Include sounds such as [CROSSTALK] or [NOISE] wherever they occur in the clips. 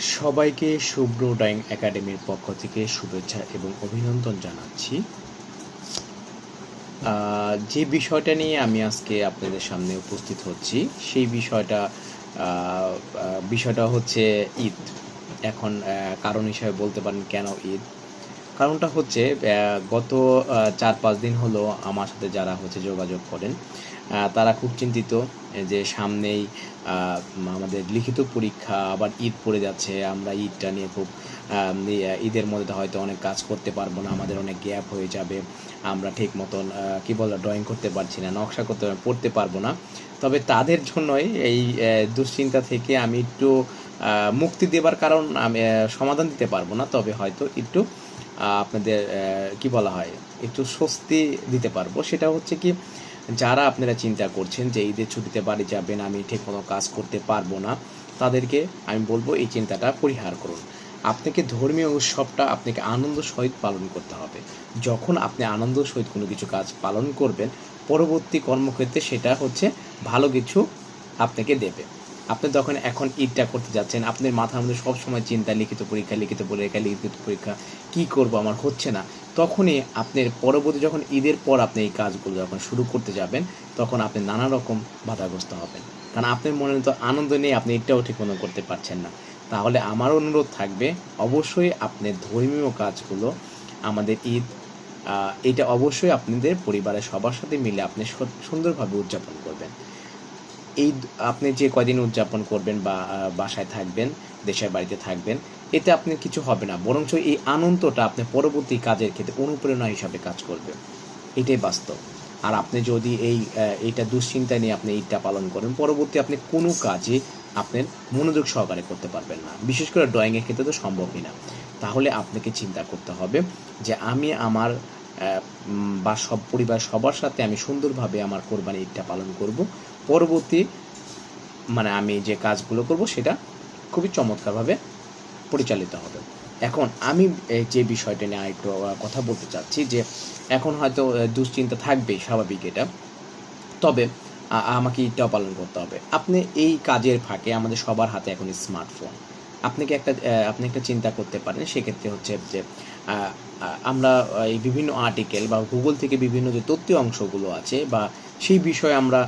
সবাইকে শুভ্র ড্রয়িং একাডেমির পক্ষ থেকে শুভেচ্ছা এবং অভিনন্দন জানাচ্ছি। যে বিষয়টা নিয়ে আমি আজকে আপনাদের সামনে উপস্থিত হচ্ছি, সেই বিষয়টা বিষয়টা হচ্ছে ঈদ। এখন কারণ হিসাবে বলতে পারেন কেন ঈদ? কারণটা হচ্ছে গত চার পাঁচ দিন হলো আমার সাথে যারা হচ্ছে যোগাযোগ করেন তারা খুব চিন্তিত যে সামনেই আমাদের লিখিত পরীক্ষা, আবার ঈদ পড়ে যাচ্ছে, আমরা ঈদটা নিয়ে খুব ঈদের মধ্যে হয়তো অনেক কাজ করতে পারব না, আমাদের অনেক গ্যাপ হয়ে যাবে, আমরা ঠিক মতন কী বলো ড্রয়িং করতে পারছি না, নকশা করতে, পড়তে পারব না। তবে তাদের জন্যই এই দুশ্চিন্তা থেকে আমি একটু মুক্তি দেবার কারণ আমি সমাধান দিতে পারব না, তবে হয়তো একটু আপনাদের কি বলা হয়, একটু স্বস্তি দিতে পারব। সেটা হচ্ছে কি, যারা আপনারা চিন্তা করছেন যে ঈদের ছুটিতে বাড়ি যাবেন, আমি ঠিক মতো কাজ করতে পারব না, তাদেরকে আমি বলব এই চিন্তাটা পরিহার করুন। আপনাকে ধর্মীয় উৎসবটা আপনাকে আনন্দ সহিত পালন করতে হবে। যখন আপনি আনন্দ সহিত কোনো কিছু কাজ পালন করবেন, পরবর্তী কর্মক্ষেত্রে সেটা হচ্ছে ভালো কিছু আপনাকে দেবে। আপনি যখন এখন ঈদটা করতে যাচ্ছেন, আপনার মাথার মধ্যে সবসময় চিন্তা, লিখিত পরীক্ষা লিখিত পরীক্ষা লিখিত পরীক্ষা, কি করব আমার হচ্ছে না। তখনই আপনার পরবর্তী যখন ঈদের পর আপনি এই কাজগুলো যখন শুরু করতে যাবেন, তখন আপনি নানা রকম বাধাগ্রস্ত হবেন। কারণ আপনার মনে তো আনন্দ নেই আপনি এটাও ঠিক মতো করতে পারছেন না। তাহলে আমার অনুরোধ থাকবে, অবশ্যই আপনার ধর্মীয় কাজগুলো আমাদের ঈদ এটা অবশ্যই আপনাদের পরিবারের সবার সাথে মিলে আপনি সুন্দরভাবে উদযাপন করবেন। এই আপনি যে কয়দিন উদযাপন করবেন বা বাসায় থাকবেন, দেশের বাড়িতে থাকবেন, এতে আপনার কিছু হবে না। বরঞ্চ এই আনন্দটা আপনি পরবর্তী কাজের ক্ষেত্রে অনুপ্রেরণা হিসাবে কাজ করবে। এটাই বাস্তব। আর আপনি যদি এই এইটা দুশ্চিন্তা নিয়ে আপনি ঈদটা পালন করেন, পরবর্তী আপনি কোনো কাজে আপনার মনোযোগ সহকারে করতে পারবেন না। বিশেষ করে ড্রয়িংয়ের ক্ষেত্রে তো সম্ভবই না। তাহলে আপনাকে চিন্তা করতে হবে যে আমি আমার বা সব পরিবার সবার সাথে আমি সুন্দরভাবে আমার কোরবানি ঈদটা পালন করব। পরবর্তী মানে আমি যে কাজগুলো করব সেটা খুবই চমৎকারভাবে পরিচালিত হবে। এখন আমি যে বিষয়টা নিয়ে একটু কথা বলতে চাচ্ছি যে এখন হয়তো দুশ্চিন্তা থাকবেই স্বাভাবিক এটা। তবে আমাকে এটাও পালন করতে হবে। আপনি এই কাজের ফাঁকে আমাদের সবার হাতে এখন স্মার্টফোন। আপনি কি একটা আপনি একটা চিন্তা করতে পারেন সেক্ষেত্রে হচ্ছে যে আমরা এই বিভিন্ন আর্টিকেল বা গুগল থেকে বিভিন্ন যে তথ্য অংশগুলো আছে বা সেই বিষয়ে আমরা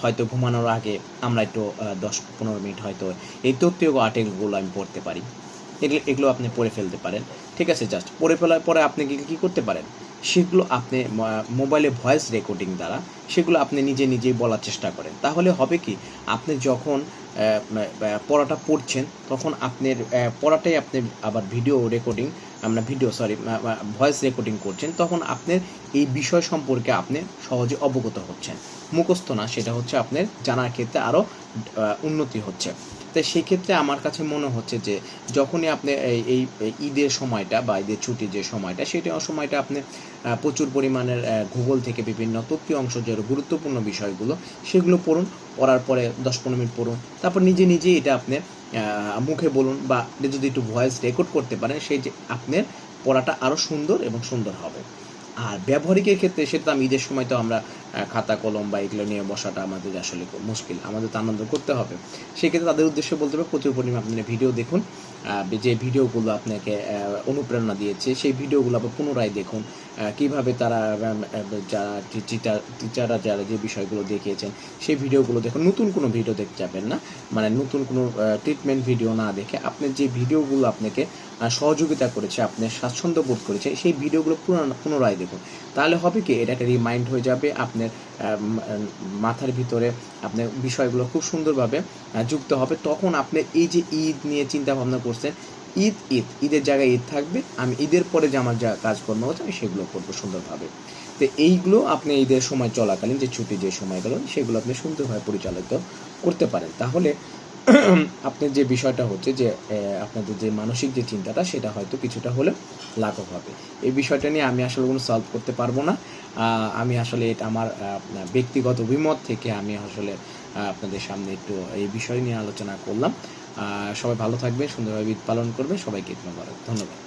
হয়তো ঘুমানোর আগে আমরা একটু দশ পনেরো মিনিট হয়তো এই তথ্য আর্টিকেলগুলো আমি পড়তে পারি। এগুলো এগুলো আপনি পড়ে ফেলতে পারেন। ঠিক আছে জাস্ট পড়ে ফেলার পরে আপনি কি করতে পারেন? সেগুলো আপনি মোবাইলে ভয়েস রেকর্ডিং দ্বারা সেগুলো আপনি নিজে নিজেই বলার চেষ্টা করেন। তাহলে হবে কি, আপনি যখন পড়াটা পড়ছেন, তখন আপনার পড়াটাই আপনি আবার ভিডিও রেকর্ডিং আমরা ভিডিও সরি ভয়েস রেকর্ডিং করছেন, তখন আপনার এই বিষয় সম্পর্কে আপনি সহজে অবগত হচ্ছেন। মুখস্থ না, সেটা হচ্ছে আপনার জানার ক্ষেত্রে আরও উন্নতি হচ্ছে। তাই সেক্ষেত্রে আমার কাছে মনে হচ্ছে যে, যখনই আপনি এই ঈদের সময়টা বা ঈদের ছুটির যে সময়টা, সেটা সময়টা আপনি প্রচুর পরিমাণের গুগল থেকে বিভিন্ন তথ্য অংশ যে গুরুত্বপূর্ণ বিষয়গুলো, সেগুলো পড়ুন, পড়ার পরে দশ পনেরো মিনিট পড়ুন, তারপর নিজে নিজেই এটা আপনি মুখে বলুন বা যদি একটু ভয়েস রেকর্ড করতে পারেন, সেই যে আপনার পড়াটা আরও সুন্দর এবং সুন্দর হবে। আর ব্যবহারিকের ক্ষেত্রে সেটা আমি ঈদের সময় তো আমরা খাতা, কলম বা এগুলো নিয়ে বসাটা আমাদের আসলে মুশকিল। আমাদের তো আনন্দ করতে হবে। সেক্ষেত্রে তাদের উদ্দেশ্যে বলতে হবে প্রচুর পরিমাণে ভিডিও দেখুন। যে ভিডিওগুলো আপনাকে অনুপ্রেরণা দিয়েছে, সেই ভিডিওগুলো আবার পুনরায় দেখুন কীভাবে তারা যারা টিচার টিচাররা যারা যে বিষয়গুলো দেখিয়েছেন, সেই ভিডিওগুলো দেখুন। নতুন কোনো ভিডিও দেখতে যাবেন না। মানে নতুন কোনো ট্রিটমেন্ট ভিডিও না দেখে আপনি যে ভিডিওগুলো আপনাকে সহযোগিতা করেছে, আপনি স্বাচ্ছন্দ্য বোধ করেছে, সেই ভিডিওগুলো পুনরায় দেখুন। তাহলে হবে কি? এটা একটা রিমাইন্ড হয়ে যাবে আপনার মাথার ভিতরে আপনার বিষয়গুলো খুব সুন্দরভাবে যুক্ত হবে। তখন আপনি এই যে ঈদ নিয়ে চিন্তা ভাবনা করছেন, ঈদ ঈদ, ঈদের জায়গায় ঈদ থাকবে, আমি ঈদের পরে যে আমার যা কাজকর্ম হচ্ছে, আমি সেগুলো করব সুন্দরভাবে। তো এইগুলো আপনি ঈদের সময় চলাকালীন যে ছুটি যে সময়গুলো সেগুলো আপনি সুন্দরভাবে পরিচালিত করতে পারেন। তাহলে [CLEARS THROAT] আপনার যে বিষয়টা হচ্ছে যে আপনাদের যে মানসিক যে চিন্তাটা, সেটা হয়তো কিছুটা হলেও লাঘব হবে। এই বিষয়টা নিয়ে আমি আসলে কোনো সলভ করতে পারব না। আমি আসলে এটা আমার ব্যক্তিগত অভিমত থেকে আমি আসলে আপনাদের সামনে একটু এই বিষয় নিয়ে আলোচনা করলাম। সবাই ভালো থাকবে সুন্দরভাবে ঈদ পালন করবে সবাইকে ধন্যবাদ ধন্যবাদ।